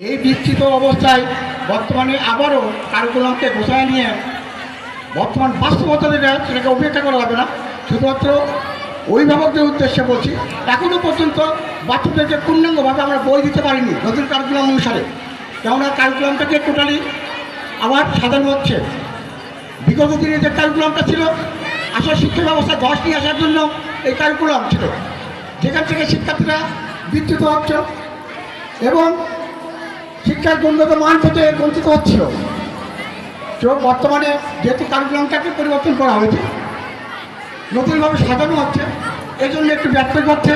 এই বিস্তৃত অবস্থায় বর্তমানে আবারও কারিকুলামকে গোছায় নিয়ে বর্তমান বাস্তবতা যেটা সেটাকে উপেক্ষা করা যাবে না। শুধুমাত্র অভিভাবকদের উদ্দেশ্যে বলছি এখনও পর্যন্ত বাচ্চাদেরকে পূর্ণাঙ্গভাবে আমরা বই দিতে পারিনি নতুন কারিকুলাম অনুসারে। কেননা কারিকুলামটাকে টোটালি আবার সাজানো হচ্ছে। বিগত দিনে যে কারিকুলামটা ছিল, আসলে শিক্ষা ব্যবস্থা দশ নিয়ে আসার জন্য এই কারিকুলাম ছিল। যেখান থেকে শিক্ষার্থীরা বিচ্যুত হচ্ছে এবং শিক্ষার গুণগত মান থেকে বঞ্চিত হচ্ছিল। তো বর্তমানে যেহেতু কারিকুলামটাকে পরিবর্তন করা হয়েছে, নতুনভাবে সাজানো হচ্ছে এই জন্য একটু ব্যর্থ করছে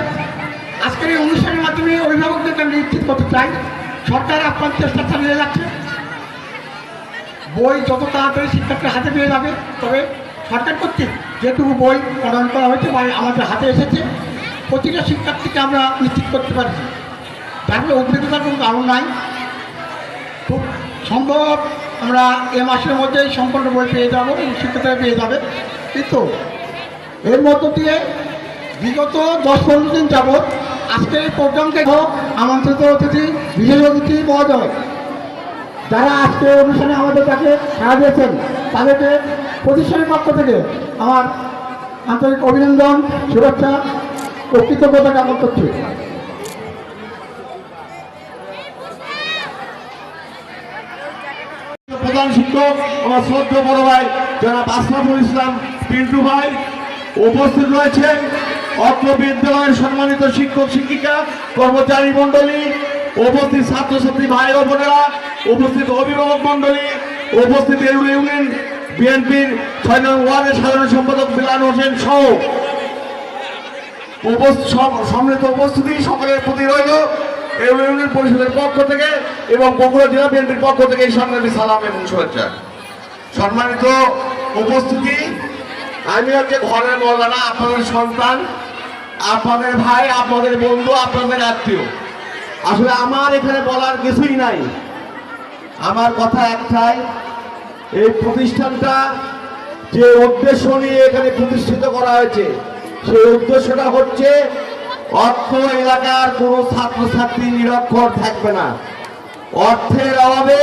আজকের এই অনুষ্ঠানের মাধ্যমে অভিভাবকদেরকে আমি নিশ্চিত করতে চাই, সরকার আপনার চেষ্টা চালিয়ে যাচ্ছে। বই যত তাড়াতাড়ি শিক্ষার্থীর হাতে পেয়ে যাবে, তবে সরকার কর্তৃক যেটুকু বই প্রদান করা হয়েছে বা আমাদের হাতে এসেছে, প্রতিটা শিক্ষার্থীকে আমরা নিশ্চিত করতে পারছি। তারপরে উদ্বেগতার কোনো কারণ নাই। সম্ভব, আমরা এ মাসের মধ্যেই সম্পূর্ণ বই পেয়ে যাব এবং শিক্ষার্থীরা পেয়ে যাবে। কিন্তু এর মধ্য দিয়ে বিগত দশ পনেরো দিন যাবৎ আজকের এই প্রোগ্রামকে আমন্ত্রিত অতিথি, বিশেষ অতিথি মহোদয়, যারা আজকে অনুষ্ঠানে আমাদের কাছে সাড়া দিয়েছেন, তাদেরকে প্রতিষ্ঠানের পক্ষ থেকে আমার আন্তরিক অভিনন্দন, শুভেচ্ছা ও কৃতজ্ঞতা জ্ঞাপন করছি প্রধান শিক্ষক আমার শ্রদ্ধ বড় ভাই যারা আশরাফুল ইসলাম পিন্টু ভাই উপস্থিত রয়েছেন। অত্র বিদ্যালয়ের সম্মানিত শিক্ষক, শিক্ষিকা, কর্মচারী মণ্ডলী, উপস্থিত ছাত্রছাত্রী ভাই ও বোনেরা, উপস্থিত অভিভাবক মণ্ডলী, উপস্থিত ইউনিয়ন বিএনপির ছয় নং ওয়ার্ডের সাধারণ সম্পাদক বিলাল হোসেন সহ উপস্থ- সম- সম্মিলিত উপস্থিতি সকলের প্রতি রইল ইউনিয়ন পরিষদের পক্ষ থেকে এবং বগুড়া জেলা বিএনপির পক্ষ থেকে এই সংগ্রামী সালাম এবং শুভেচ্ছা। সম্মানিত উপস্থিতি, আমি হচ্ছে ঘরের মৌলানা আপনাদের সন্তান, আপনাদের ভাই, আপনাদের বন্ধু, আপনাদের আত্মীয়। আসলে আমার এখানে বলার কিছুই নাই। আমার কথা একটাই, এই প্রতিষ্ঠানটা যে উদ্দেশ্য নিয়ে এখানে প্রতিষ্ঠিত করা হয়েছে, সেই উদ্দেশ্যটা হচ্ছে অর্থ এলাকার কোনো ছাত্রছাত্রী নিরক্ষর থাকবে না। অর্থের অভাবে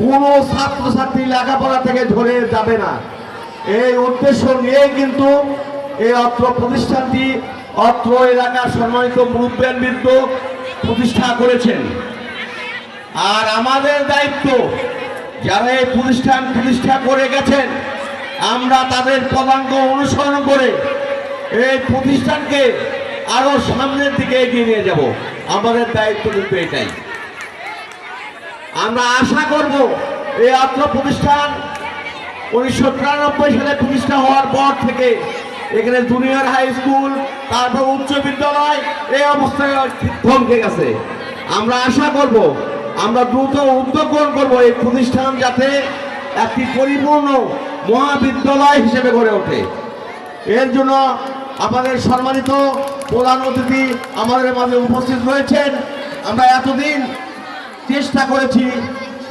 কোনো ছাত্রছাত্রী লেখাপড়া থেকে ঝরে যাবে না। এই উদ্দেশ্য নিয়ে কিন্তু এই অত্র প্রতিষ্ঠানটি, অত্র এলাকার সম্মানিত মুরব্বানবৃন্দ প্রতিষ্ঠা করেছেন। আর আমাদের দায়িত্ব, যারা এই প্রতিষ্ঠান প্রতিষ্ঠা করে গেছেন, আমরা তাদের পদাঙ্ক অনুসরণ করে এই প্রতিষ্ঠানকে আরও সামনের দিকে এগিয়ে নিয়ে যাব। আমাদের দায়িত্ব কিন্তু এটাই। আমরা আশা করব এই অত্র প্রতিষ্ঠান উনিশশো তিরানব্বই সালে প্রতিষ্ঠা হওয়ার পর থেকে এখানে জুনিয়র হাই স্কুল তারপর উচ্চ বিদ্যালয় এই অবস্থায় থমকে গেছে। আমরা আশা করব, আমরা দ্রুত উদ্যোগ গ্রহণ করব এই প্রতিষ্ঠান যাতে একটি পরিপূর্ণ মহাবিদ্যালয় হিসেবে গড়ে ওঠে। এর জন্য আমাদের সম্মানিত প্রধান অতিথি আমাদের মাঝে উপস্থিত রয়েছেন। আমরা এতদিন চেষ্টা করেছি,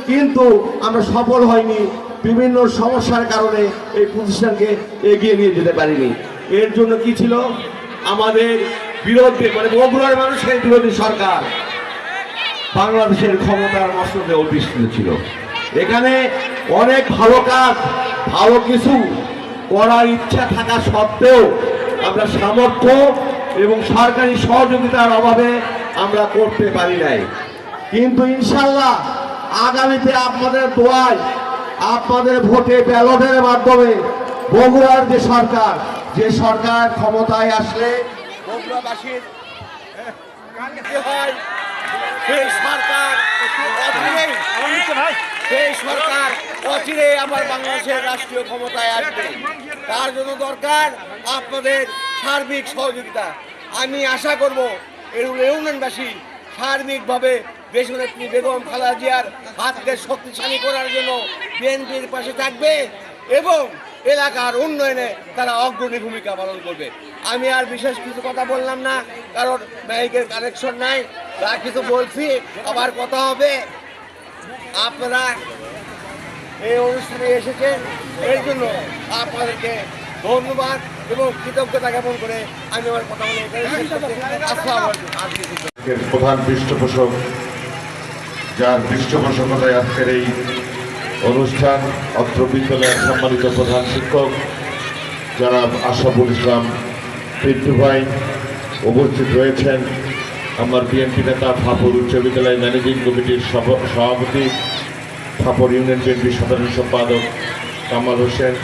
কিন্তু আমরা সফল হয়নি। বিভিন্ন সমস্যার কারণে এই প্রতিষ্ঠানকে এগিয়ে নিয়ে যেতে পারিনি। এর জন্য কি ছিল? আমাদের বিরোধী মানে বগুড়ার মানুষের বিরোধী সরকার বাংলাদেশের ক্ষমতার মসনদে অধিষ্ঠিত ছিল। এখানে অনেক ভালো কাজ, ভালো কিছু করার ইচ্ছা থাকা সত্ত্বেও আমরা সামর্থ্য এবং সরকারি সহযোগিতার অভাবে আমরা করতে পারি নাই। কিন্তু ইনশাল্লাহ আগামীতে আপনাদের দোয়ায়, আপনাদের ভোটে ব্যালটের মাধ্যমে বগুড়ার যে সরকার যে সরকার ক্ষমতায় আসলে বগুড়াবাসীর আমার বাংলাদেশের রাষ্ট্রীয় ক্ষমতায় তার জন্য দরকার আপনাদের সার্বিক সহযোগিতা। আমি আশা করব এরুল ইউনিয়নবাসী সার্বিকভাবে দেশনেত্রী বেগম খালেদা জিয়ার হাতকে শক্তিশালী করার জন্য বিএনপির পাশে থাকবে এবং এলাকার উন্নয়নে তারা অগ্রণী ভূমিকা পালন করবে। আমি আর বিশেষ কিছু কথা বললাম না, কারণ ব্যাংকের কানেকশন নাই, যা কিছু বলছি, আবার কথা হবে। আপনারা এই অনুষ্ঠানে এসেছেন এর জন্য আপনাদেরকে ধন্যবাদ এবং কৃতজ্ঞতা জ্ঞাপন করে আমি আমার কথা বলে। এর প্রধান পৃষ্ঠপোষক যার পৃষ্ঠপোষকতায় আজকের এই অনুষ্ঠান অত্র বিদ্যালয়ের সম্মানিত প্রধান শিক্ষক, যারা আশাফুল ইসলাম, পিন্টু উপস্থিত রয়েছেন। আমার বিএনপি নেতা ফাপুর উচ্চ বিদ্যালয় ম্যানেজিং কমিটির সভ- সভাপতি ফাপুর ইউনিয়ন বিএনপির সাধারণ সম্পাদক কামাল হোসেন,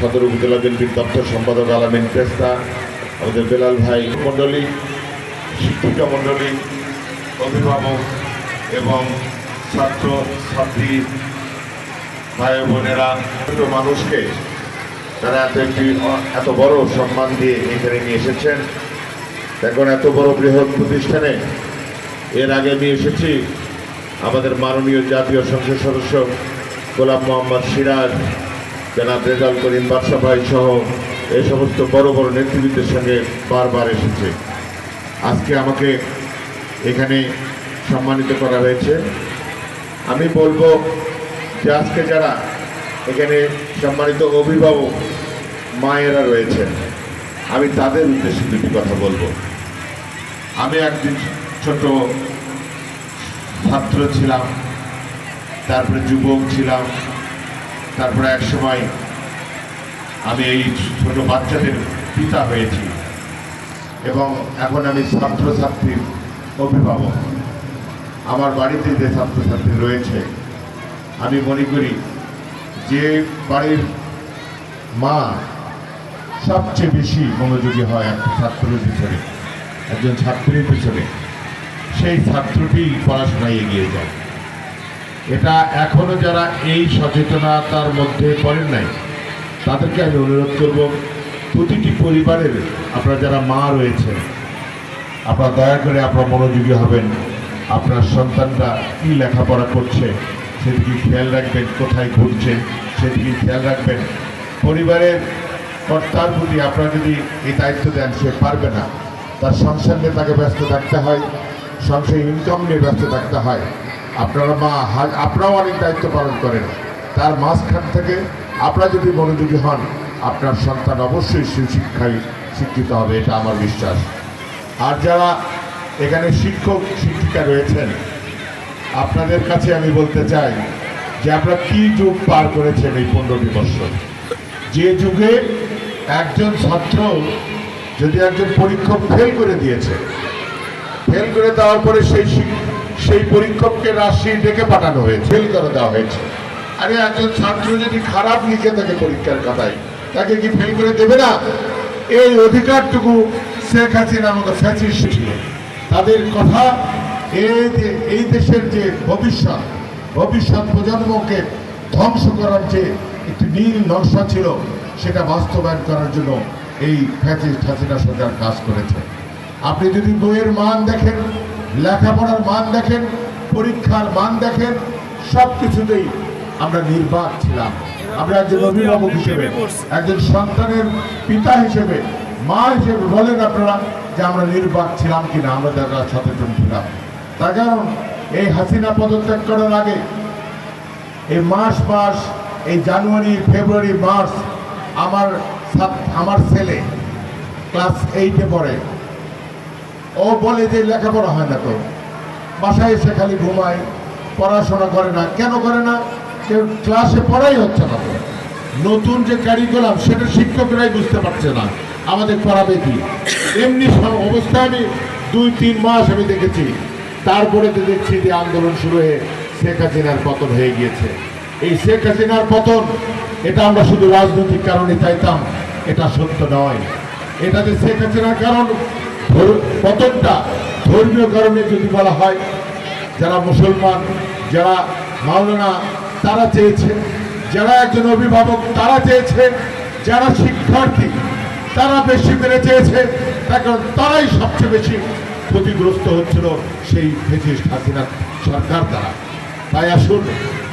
সদর উপজেলা বিএনপির দপ্তর সম্পাদক আলামিন পেস্তা আমাদের বেলাল ভাই মণ্ডলী, শিক্ষিকা মণ্ডলী, অভিভাবক এবং ছাত্র, ছাত্রী, ভাই বোনেরা মানুষকে তারা এত একটি, এত বড় সম্মান দিয়ে এখানে নিয়ে এসেছেন। এখন এত বড় বৃহৎ প্রতিষ্ঠানে এর আগে আমি এসেছি। আমাদের মাননীয় জাতীয় সংসদ সদস্য গোলাম মোহাম্মদ সিরাজ, জনাব রেজাল করিম বাদশা ভাই সহ এই সমস্ত বড় বড় নেতৃবৃন্দের সঙ্গে বারবার এসেছে। আজকে আমাকে এখানে সম্মানিত করা হয়েছে। আমি বলব যে আজকে যারা এখানে সম্মানিত অভিভাবক মায়েরা রয়েছেন, আমি তাদের উদ্দেশ্যে দুটি কথা বলব। আমি একদিন ছোট ছাত্র ছিলাম, তারপরে যুবক ছিলাম, তারপরে এক সময় আমি এই ছোট বাচ্চাদের পিতা হয়েছি এবং এখন আমি ছাত্রছাত্রীর অভিভাবক। আমার বাড়িতে যে ছাত্রছাত্রী রয়েছে, আমি মনে করি যে বাড়ির মা সবচেয়ে বেশি মনোযোগী হয় একটা ছাত্রের পিছনে, একজন ছাত্রীর পিছনে। সেই ছাত্রটি পড়াশোনায় এগিয়ে যায়। এটা এখনও যারা এই সচেতনতার মধ্যে পড়েন নাই, তাদেরকে আমি অনুরোধ করব, প্রতিটি পরিবারের আপনারা যারা মা রয়েছেন, আপনারা দয়া করে আপনারা মনোযোগী হবেন। আপনার সন্তানরা কী লেখাপড়া করছে, সেদিকে খেয়াল রাখবেন কোথায় ঘুরছে, সেদিকে খেয়াল রাখবেন। পরিবারের কর্তার প্রতি আপনারা যদি এই দায়িত্ব দেন, সে পারবে না। তার সংসার নিয়ে তাকে ব্যস্ত থাকতে হয়, সংসার ইনকাম নিয়ে ব্যস্ত থাকতে হয়। আপনারা মা আপনারাও অনেক দায়িত্ব পালন করেন। তার মাঝখান থেকে আপনারা যদি মনোযোগী হন, আপনার সন্তান অবশ্যই সুশিক্ষায় শিক্ষিত হবে, এটা আমার বিশ্বাস। আর যারা এখানে শিক্ষক শিক্ষিকা রয়েছেন। আপনাদের কাছে আমি বলতে চাই যে আপনারা কি যুগ পার করেছেন এই পনেরোটি বছর? যে যুগে একজন ছাত্র যদি একজন পরীক্ষক ফেল করে দিয়েছে ফেল করে দেওয়ার পরে সেই সেই পরীক্ষককে রাশি ডেকে পাঠানো হয়েছে ফেল করে দেওয়া হয়েছে। আরে একজন ছাত্র যদি খারাপ লিখে থাকে পরীক্ষার খাতায়, তাকে কি ফেল করে দেবে না? এই অধিকারটুকু শেখ হাসিনা মতো ফ্যাসিস্ট ছিল তাদের কথা এই দেশের যে ভবিষ্যৎ ভবিষ্যৎ প্রজন্মকে ধ্বংস করার যে একটি নীল নকশা ছিল, সেটা বাস্তবায়ন করার জন্য এই সরকার কাজ করেছে। আপনি যদি বইয়ের মান দেখেন, লেখাপড়ার মান দেখেন, পরীক্ষার মান দেখেন সব কিছুতেই আমরা নির্বাক ছিলাম। আমরা একজন অভিভাবক হিসেবে, একজন সন্তানের পিতা হিসেবে, মা হিসেবে বলেন আপনারা যে আমরা নির্বাক ছিলাম কিনা, আমরা যারা সচেতন ছিলাম। তার কারণ এই হাসিনা পদত্যাগ করার আগে এই মাস মাস, এই জানুয়ারি, ফেব্রুয়ারি, মার্চ আমার আমার ছেলে ক্লাস এইটে পড়ে। ও বলে যে লেখাপড়া হয় না তো। বাসায় এসে খালি ঘুমায়, পড়াশোনা করে না। কেন করে না? কেউ ক্লাসে পড়াই হচ্ছে না নতুন যে ক্যারিকুলাম সেটা শিক্ষকরাই বুঝতে পারছে না। আমাদের পড়াবে কি? এমনি অবস্থা আমি দুই, তিন মাস আমি দেখেছি। তারপরে তো দেখছি যে আন্দোলন শুরু হয়ে শেখ হাসিনার পতন হয়ে গিয়েছে। এই শেখ হাসিনার পতন, এটা আমরা শুধু রাজনৈতিক কারণে চাইতাম, এটা সত্য নয়। এটাতে শেখ হাসিনার কারণ পতনটা ধর্মীয় কারণে যদি বলা হয়, যারা মুসলমান, যারা মাওলানা, তারা চেয়েছে যারা একজন অভিভাবক, তারা চেয়েছে যারা শিক্ষার্থী, তারা বেশি মেরে চেয়েছে, তার কারণ তারাই সবচেয়ে বেশি ক্ষতিগ্রস্ত হচ্ছিল সেই ফেসিস্ট হাসিনা সরকার দ্বারা। তাই আসুন,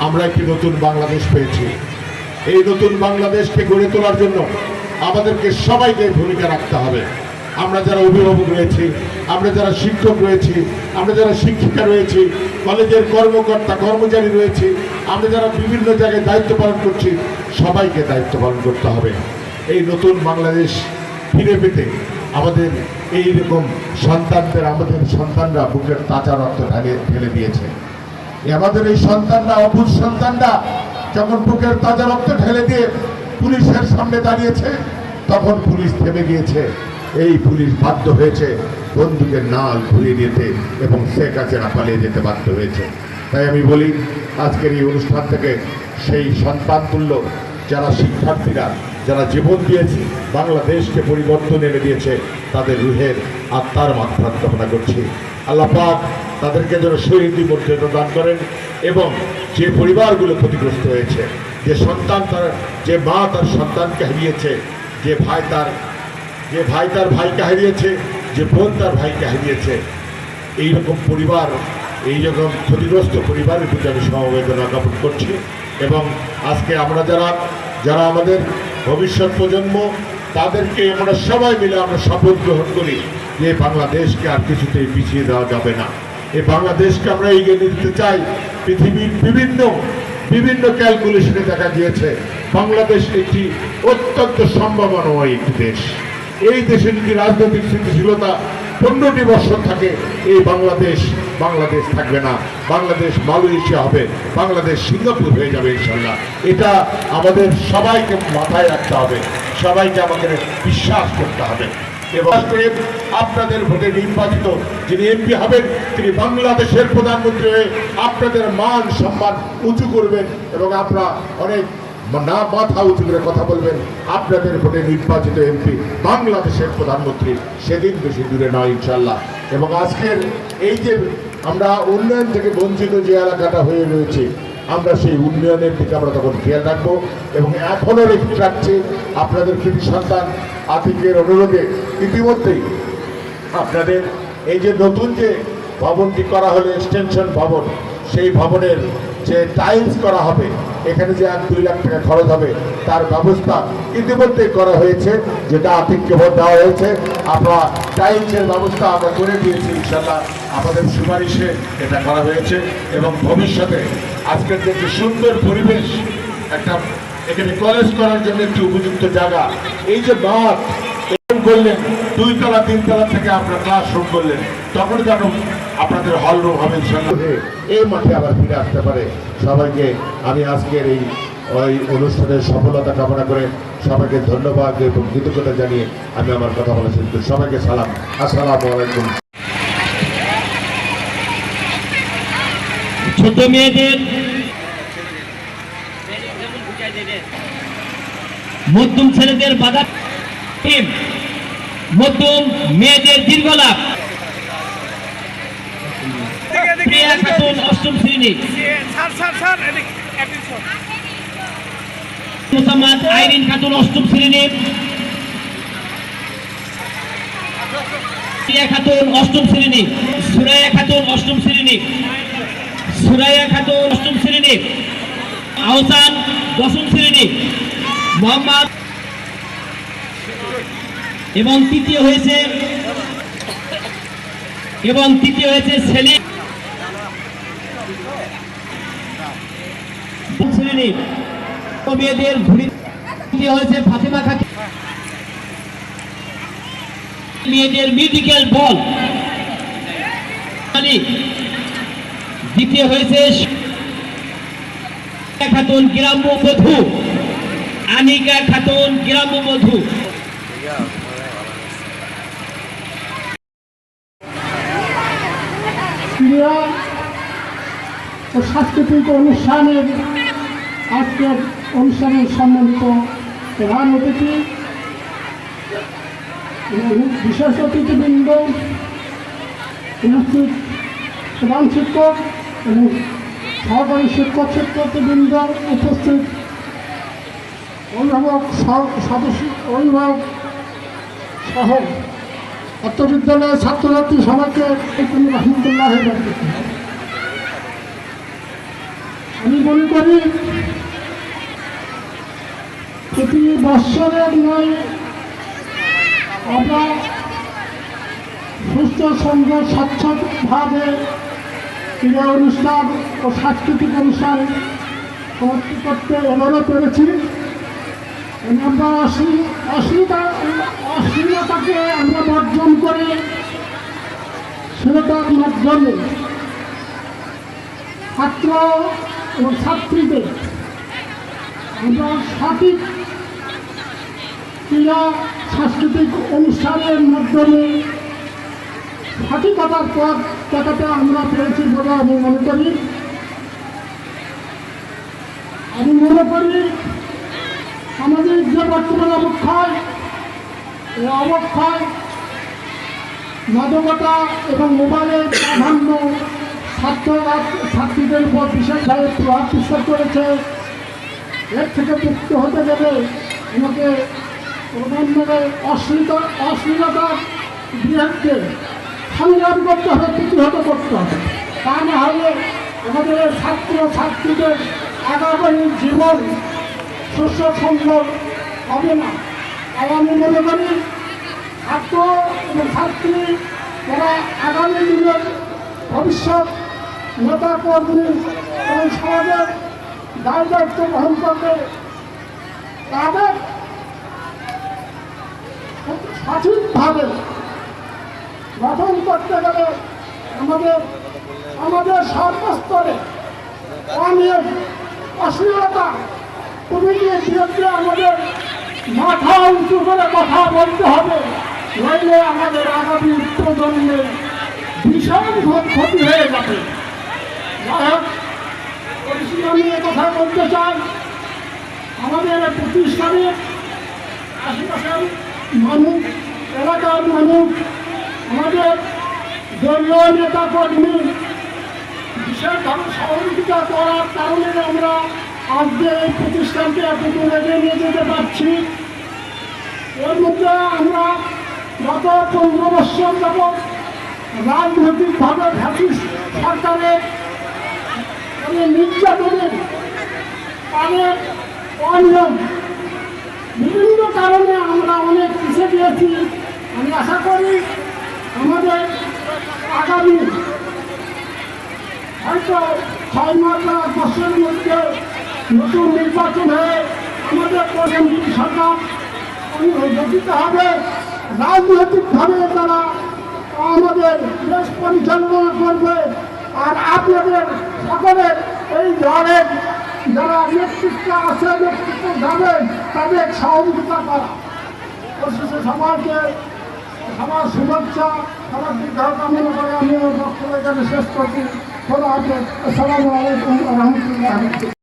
আমরা একটি নতুন বাংলাদেশ পেয়েছি। এই নতুন বাংলাদেশকে গড়ে তোলার জন্য আমাদেরকে সবাইকে ভূমিকা রাখতে হবে। আমরা যারা অভিভাবক রয়েছি, আমরা যারা শিক্ষক রয়েছি, আমরা যারা শিক্ষিকা রয়েছি, কলেজের কর্মকর্তা, কর্মচারী রয়েছি, আমরা যারা বিভিন্ন জায়গায় দায়িত্ব পালন করছি, সবাইকে দায়িত্ব পালন করতে হবে। এই নতুন বাংলাদেশ ফিরে পেতে আমাদের এই রকম সন্তানদের, আমাদের সন্তানরা বুকের তাজা রক্ত ঢালিয়ে ঢেলে দিয়েছে। আমাদের এই সন্তানরা অবুধ সন্তানরা যখন বুকের তাজা রক্ত ঢেলে দিয়ে পুলিশের সামনে দাঁড়িয়েছে, তখন পুলিশ থেমে গিয়েছে। এই পুলিশ বাধ্য হয়েছে বন্দুকের নাল ঘুরিয়ে দিতে এবং শেখ হাসিনা পালিয়ে যেতে বাধ্য হয়েছে। তাই আমি বলি, আজকের এই অনুষ্ঠান থেকে সেই সন্তান তুল্য, যারা শিক্ষার্থীরা যারা জীবন দিয়েছে, বাংলাদেশকে পরিবর্তন এনে দিয়েছে, তাদের রুহের আত্মার মাত্রা কামনা করছি। আল্লাহ পাক তাদেরকে যেন শহীদি মর্যাদা দান করেন এবং যে পরিবারগুলো ক্ষতিগ্রস্ত হয়েছে, যে সন্তান তার, যে মা তার সন্তানকে হারিয়েছে, যে ভাই তার, যে ভাই তার ভাইকে হারিয়েছে, যে বোন তার ভাইকে হারিয়েছে, এইরকম পরিবার এই রকম ক্ষতিগ্রস্ত পরিবারের প্রতি আমি সমবেদনা জ্ঞাপন করছি। এবং আজকে আমরা যারা যারা আমাদের ভবিষ্যৎ প্রজন্ম, তাদেরকে আমরা সবাই মিলে আমরা শপথ গ্রহণ করি যে বাংলাদেশকে আর কিছুতেই পিছিয়ে দেওয়া যাবে না। এই বাংলাদেশকে আমরা এগিয়ে নিতে চাই। পৃথিবীর বিভিন্ন বিভিন্ন ক্যালকুলেশনে দেখা গিয়েছে, বাংলাদেশ একটি অত্যন্ত সম্ভাবনাময় একটি দেশ। এই দেশে যদি রাজনৈতিক স্থিতিশীলতা পনেরোটি বছর থাকে এই বাংলাদেশ বাংলাদেশ থাকবে না। বাংলাদেশ মালয়েশিয়া হবে, বাংলাদেশ সিঙ্গাপুর হয়ে যাবে ইনশাল্লাহ এটা আমাদের সবাইকে মাথায় রাখতে হবে, সবাইকে আমাদের বিশ্বাস করতে হবে। এবং আপনাদের ভোটে নির্বাচিত যিনি এমপি হবেন, তিনি বাংলাদেশের প্রধানমন্ত্রী হয়ে আপনাদের মান সম্মান উঁচু করবেন এবং আপনারা অনেক না মাথা উঁচু করে কথা বলবেন। আপনাদের ভোটে নির্বাচিত এমপি বাংলাদেশের প্রধানমন্ত্রী সেদিন বেশি দূরে নয় ইনশাল্লাহ এবং আজকের এই যে আমরা উন্নয়ন থেকে বঞ্চিত যে এলাকাটা হয়ে রয়েছে, আমরা সেই উন্নয়নের দিকে আমরা তখন খেয়াল রাখব এবং এখনও রেখে রাখছে আপনাদের কৃতি সন্তান আতিকের অনুরোধে। ইতিমধ্যেই আপনাদের এই যে নতুন যে ভবনটি করা হলো এক্সটেনশন ভবন, সেই ভবনের যে টাইলস করা হবে, এখানে যে এক দুই লাখ টাকা খরচ হবে, তার ব্যবস্থা ইতিমধ্যে করা হয়েছে, যেটা আতিককে দেওয়া হয়েছে। আমরা টাইলসের ব্যবস্থা আমরা করে দিয়েছি ইনশাল্লাহ আমাদের সুপারিশে এটা করা হয়েছে। এবং ভবিষ্যতে আজকের যে একটি সুন্দর পরিবেশ, একটা এখানে কলেজ করার জন্য একটি উপযুক্ত জায়গা, এই যে মাঠ করলেন দুই তলা তিন তলা থেকে আপনার ক্লাসরুম করলেন, তখন যেন আপনাদের হল রুম হবে এই মাঠে আবার ফিরে আসতে পারে। সবাইকে আমি আজকের এই, ওই অনুষ্ঠানের সফলতা কামনা করে সবাইকে ধন্যবাদ এবং কৃতজ্ঞতা জানিয়ে আমি আমার কথা বলেছি সবাইকে সালাম। আসসালামু আলাইকুম। ছোট মেয়েদের মধ্যম ছেলেদের বাধা মধ্যম মেয়েদের দীর্ঘলাভ প্রিয়া খাতুন অষ্টম শ্রেণি। মোসাম্মদ আইরিন খাতুন অষ্টম শ্রেণি। খাতুন অষ্টম শ্রেণি। সুরাইয়া খাতুন অষ্টম শ্রেণি। সুরাইয়া খাতুন অষ্টম শ্রেণি। আহসান দশম শ্রেণি। মোহাম্মদ এবং তৃতীয় হয়েছে এবং তৃতীয় হয়েছে সেলিম। মেয়েদের হয়েছে ফাতেমা খাকি মেয়েদের বল হয়েছে খাতুন গ্রাম্য বধূ। আনিকা খাতুন গ্রাম্য বধূ। সাংস্কৃতিক অনুষ্ঠানের আজকের অনুষ্ঠানের সম্মানিত প্রধান অতিথি বিশেষ অতিথিবৃন্দ, উপস্থিত প্রধান শিক্ষক এবং সহকারী শিক্ষক শিক্ষকবৃন্দ উপস্থিত। অভিভাবক সদস্য, অভিভাবক সহ অত্র বিদ্যালয়ের ছাত্রছাত্রী সবাইকে রহমতুল্লাহ আমি মনে করি প্রতি বৎসরের নয় আমরা সুস্থ সুন্দর স্বচ্ছভাবে ক্রীড়া অনুষ্ঠান ও সাংস্কৃতিক অনুষ্ঠান করতে এবারও পেরেছি আমরা অশ্লীল, অশ্লীলতা, অশ্লীলতাকে আমরা বর্জন করে শ্লীলতার মাধ্যমে ছাত্র এবং ছাত্রীদের আমরা সঠিক ক্রীড়া সাংস্কৃতিক অনুষ্ঠানের মাধ্যমে সঠিকতার পথ দেখাতে আমরা পেরেছি বলে আমি মনে করি। আমি মনে করি আমাদের যে বর্তমান অবক্ষয় এই অবক্ষয় মাদকতা এবং মোবাইলের প্রাধান্য ছাত্ররা ছাত্রীদের উপর বিশেষভাবে প্রভাব বিস্তার করেছে। এর থেকে মুক্ত হতে গেলে আমাকে প্রধানভাবে অশ্লীলতা অশ্লীলতার বিরুদ্ধে সংগ্রাম করতে হবে, প্রতিহত করতে হবে। তা না হলে আমাদের ছাত্র ছাত্রীদের আগামী জীবন সুস্থ সম্ভব হবে না। আর আমি মনে করি ছাত্র ছাত্রী যারা আগামী দিনের ভবিষ্যৎ নেতা কর্মী এবং সমাজের দায় দায়িত্ব গ্রহণ করবে, তাদের সঠিকভাবে গঠন করতে গেলে আমাদের আমাদের সর্বস্তরে অনিয়ম, অশ্লীলতা কমিটির বিরুদ্ধে আমাদের মাথা উঁচু করে কথা বলতে হবে। নইলে আমাদের আগামী প্রজন্মের ভীষণ ক্ষতি হয়ে যাবে। আমি কথা বলতে চাই। আমাদের প্রতিষ্ঠানের আশেপাশের মানুষ এলাকার মানুষ আমাদের দলীয় নেতা কর্মী বিশেষভাবে সহযোগিতা করার কারণে আমরা আজকে এই প্রতিষ্ঠানকে এতদূর এগিয়ে নিয়ে যেতে পারছি। এর মধ্যে আমরা গত পনেরো বছর যাব রাজনৈতিকভাবে ভ্যাটিস সরকারের নির্যাতনের তাদের অনিয়ম বিভিন্ন কারণে আমরা অনেক পিছিয়ে গিয়েছি আমি আশা করি আমাদের আগামী হয়তো ছয় মাস বা বছরের মধ্যে নতুন নির্বাচন হয়ে আমাদের প্রধানমন্ত্রী সরকার গঠিত হবে। রাজনৈতিকভাবে তারা আমাদের দেশ পরিচালনা করবে। আর আপনাদের সকলের এই দলের যারা নেতৃত্বে আছে নেতৃত্ব যাবেন তাদের সহযোগিতা করা। অবশেষে সমাজকে সমাজ শুভেচ্ছা সবার দীর্ঘ কামনা করে আমি আমার বক্তব্য এখানে শেষ করছি। খোলা আসসালামু আলাইকুম রহমতুল্লাহ